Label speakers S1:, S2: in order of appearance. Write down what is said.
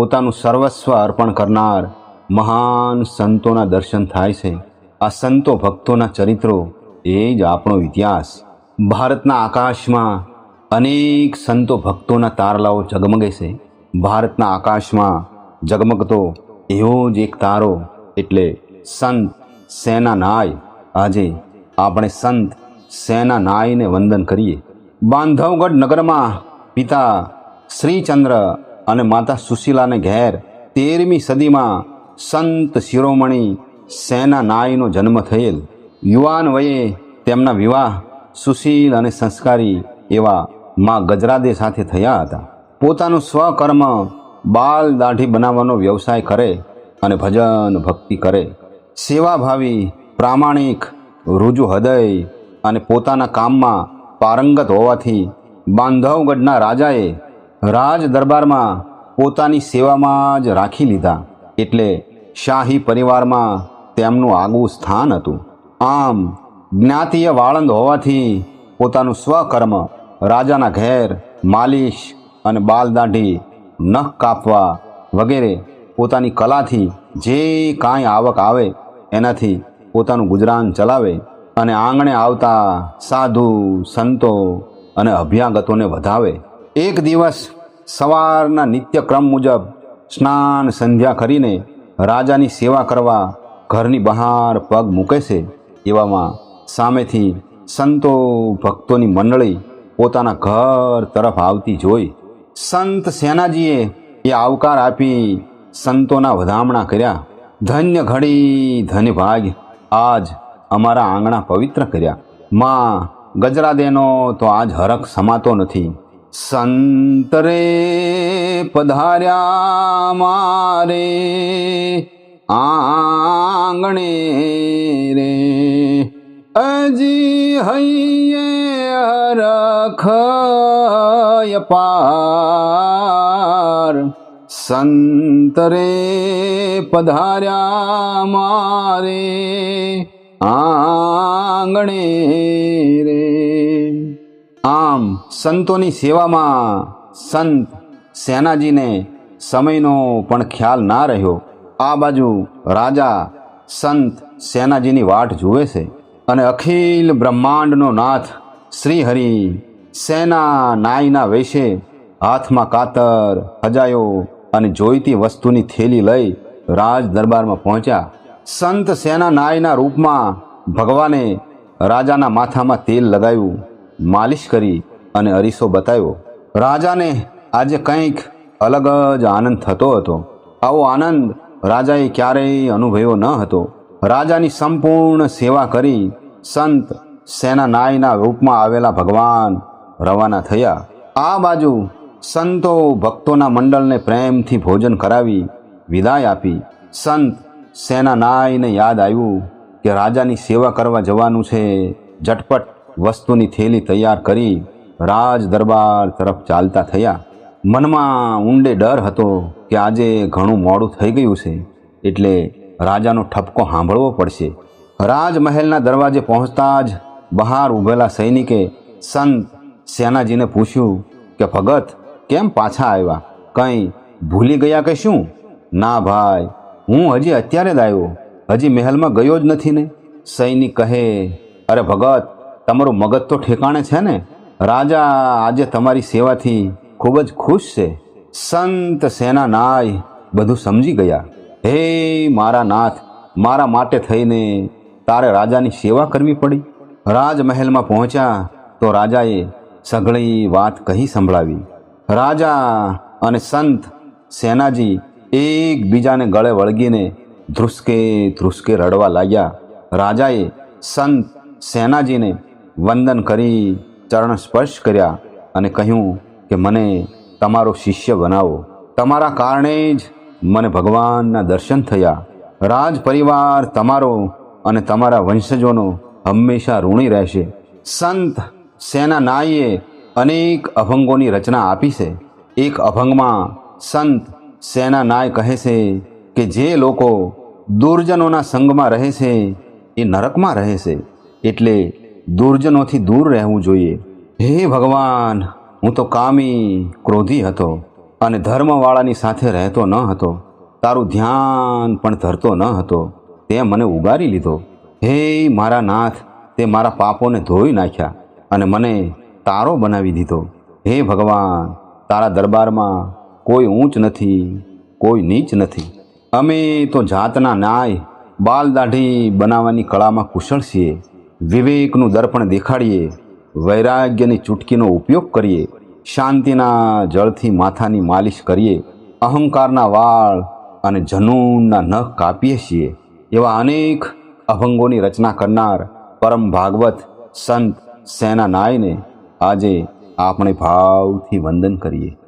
S1: પોતાનું સર્વસ્વ અર્પણ કરનાર મહાન સંતોના દર્શન થાય છે. આ સંતો ભક્તોના ચરિત્રો એ જ આપણો ઇતિહાસ. ભારતના આકાશમાં અનેક સંતો ભક્તોના તારલાઓ ઝગમગે છે. ભારતના આકાશમાં ઝગમગતો એવો જ એક તારો એટલે સંત સેના નાય. આજે આપણે સંત સેના નાયને વંદન કરીએ. બાંધવગઢ નગરમાં પિતા શ્રીચંદ્ર અને માતા સુશીલાને ઘેર તેરમી સદીમાં સંત શિરોમણી સેના નાયનો જન્મ થયેલ. યુવાન વયે તેમના વિવાહ સુશીલ અને સંસ્કારી એવા મા ગજરાદે સાથે થયા હતા. પોતાનું સ્વકર્મ બાલ દાઢી બનાવવાનો વ્યવસાય કરે અને ભજન ભક્તિ કરે. સેવાભાવી, પ્રામાણિક રુજુ હૃદય અને પોતાના કામમાં પારંગત હોવાથી બાંધવગઢના રાજાએ રાજ દરબારમાં પોતાની સેવામાં જ રાખી લીધા. એટલે શાહી પરિવારમાં તેમનું આગવું સ્થાન હતું. આમ જ્ઞાતીય વાળંદ હોવાથી પોતાનું સ્વકર્મ, રાજાના ઘેર માલિશ અને બાલદાંઢી નખ કાપવા વગેરે પોતાની કલાથી જે કાંઈ આવક આવે એનાથી પોતાનું ગુજરાન ચલાવે અને આંગણે આવતા સાધુ, સંતો અને અભ્યાગતોને વધાવે. એક દિવસ સવારના નિત્યક્રમ મુજબ સ્નાન સંધ્યા કરીને રાજાની સેવા કરવા ઘરની બહાર પગ મૂકે છે એવામાં સામેથી સંતો ભક્તોની મંડળી પોતાના ઘર તરફ આવતી જોઈ સંત સેનાજીએ એ આવકાર આપી સંતોના વધામણા કર્યા. ધન્ય ઘડી ધન્ય ભાગ, આજ અમારા આંગણા પવિત્ર કર્યા. માં ગજરાદેનો તો આજ હરખ સમાતો નથી. સંતરે પધાર્યા મારે આંગણે રે અજી હૈયે હરખય પાર સંતરે પધાર્યા મારે આંગણે રે આમ સંતોની સેવામાં સંત સેનાજીને સમયનો પણ ખ્યાલ ના રહ્યો. આ બાજુ રાજા સંત સેનાજીની વાટ જુએ છે અને અખિલ બ્રહ્માંડનો નાથ શ્રીહરિ સેના નાયના વેશે હાથમાં કાતર, હજાયો અને જોઈતી વસ્તુની થેલી લઈ રાજ દરબારમાં પહોંચ્યા. સંત સેના નાયના રૂપમાં ભગવાને રાજાના માથામાં તેલ લગાવ્યું. માલિશ કરી અને અરીસો બતાવ્યો. રાજાને આજે કંઈક અલગ જ આનંદ થતો હતો. આવો આનંદ રાજાએ ક્યારેય અનુભવ્યો ન હતો. રાજાની સંપૂર્ણ સેવા કરી સંત સેનાનાયના રૂપમાં આવેલા ભગવાન રવાના થયા. આ બાજુ સંતો ભક્તોના મંડળને પ્રેમથી ભોજન કરાવી વિદાય આપી. સંત સેનાનાયને યાદ આવ્યું કે રાજાની સેવા કરવા જવાનું છે ઝટપટ વસ્તુની થેલી તૈયાર કરી રાજ દરબાર તરફ ચાલતા થયા. મનમાં ઊંડે ડર હતો કે આજે ઘણું મોડું થઈ ગયું છે, એટલે રાજાનો ઠપકો સાંભળવો પડશે. રાજમહેલના દરવાજે પહોંચતા જ બહાર ઊભેલા સૈનિકે સંત સેનાજીને પૂછ્યું કે, ભગત, કેમ પાછા આવ્યા? કંઈ ભૂલી ગયા કે શું? ના ભાઈ, હું હજી અત્યારે જ આવ્યો. હજી મહેલમાં ગયો જ નથી ને. સૈનિક કહે, અરે ભગત તમારું મગજ તો ઠેકાણે છે ને? રાજા આજે તમારી સેવાથી ખૂબ જ ખુશ છે. સંત સેના નાય બધું સમજી ગયા. હે મારા નાથ, મારા માટે થઈને તારે રાજાની સેવા કરવી પડી. રાજમહેલમાં પહોંચ્યા તો રાજાએ સઘળી વાત કહી સંભળાવી. રાજા અને સંત સેનાજી એકબીજાને ગળે વળગીને ધ્રુસકે ધ્રુસકે રડવા લાગ્યા. રાજાએ સંત સેનાજીને વંદન કરી ચરણ સ્પર્શ કર્યા અને કહ્યું કે મને તમારો શિષ્ય બનાવો. તમારા કારણે જ મને ભગવાનના દર્શન થયા. રાજ પરિવાર તમારો અને તમારા વંશજોનો હંમેશા ઋણી રહેશે. સંત સેના નાઈએ અનેક અભંગોની રચના આપી છે. એક અભંગમાં સંત સેના નાય કહે છે કે જે લોકો દુર્જનોના સંગમાં રહે છે એ નરકમાં રહે છે. એટલે દુર્જનોથી દૂર રહેવું જોઈએ. હે ભગવાન, હું તો કામી, ક્રોધી હતો અને ધર્મવાળાની સાથે રહેતો ન હતો. તારું ધ્યાન પણ ધરતો ન હતો. તે મને ઉગારી લીધો. હે મારા નાથ, તે મારા પાપોને ધોઈ નાખ્યા અને મને તારો બનાવી દીધો. હે ભગવાન, તારા દરબારમાં કોઈ ઊંચ નથી, કોઈ નીચ નથી. અમે તો જાતના ન્યાય બાલ દાઢી બનાવવાની કળામાં કુશળ છીએ. વિવેકનું દર્પણ દેખાડીએ, વૈરાગ્યની ચૂટકીનો ઉપયોગ કરીએ, શાંતિના જળથી માથાની માલિશ કરીએ, અહંકારના વાળ અને જનૂનના નખ કાપીએ છીએ, એવા અનેક અભંગોની રચના કરનાર પરમ ભાગવત સંત સેના નાયને આજે આપણે ભાવથી વંદન કરીએ.